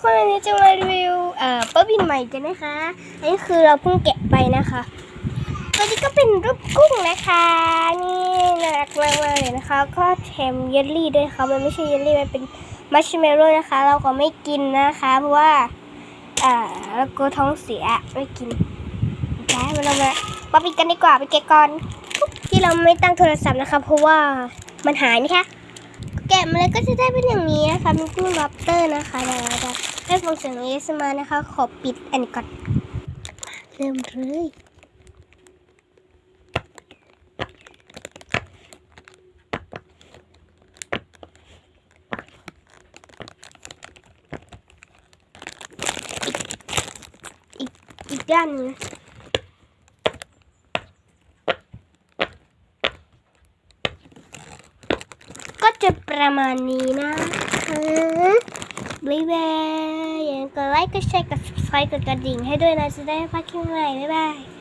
คนวันนี้จะมารีวิวเอ่อป้าบินใหม่กันนะคะ อันนี้คือเราเพิ่งแกะไปนะคะตัวนี้ก็เป็นรูปกุ้งนะคะ นี่น่ารักมากๆเลยนะคะ ก็แถมเยลลี่ด้วยนะคะมันไม่ใช่เยลลี่มันเป็นมัชเมลโล่นะคะ เราก็ไม่กินนะคะ เพราะว่าเอ่อเรากลัวท้องเสียไม่กินได้มาเรามามาปิดกันดีกว่าไปแกะก่อนที่เราไม่ตั้งโทรศัพท์นะคะ เพราะว่ามันหายนะคะ แกะมาแล้วก็จะได้เป็นอย่างนี้นะคะเป็นกุ้งล็อบสเตอร์นะคะเดี๋ยวเราจะให้ฟังเสียงเอสมานะคะ ขอปิดอันก่อนเริ่มเลยอีกอีกด้านนึง ก็จะประมาณนี้นะคะบ๊ายบายอย่าลืมกดไลค์ กดแชร์ กด subscribe กดกระดิ่งให้ด้วยนะ จะได้ไม่พลาดคลิปใหม่บ๊ายบาย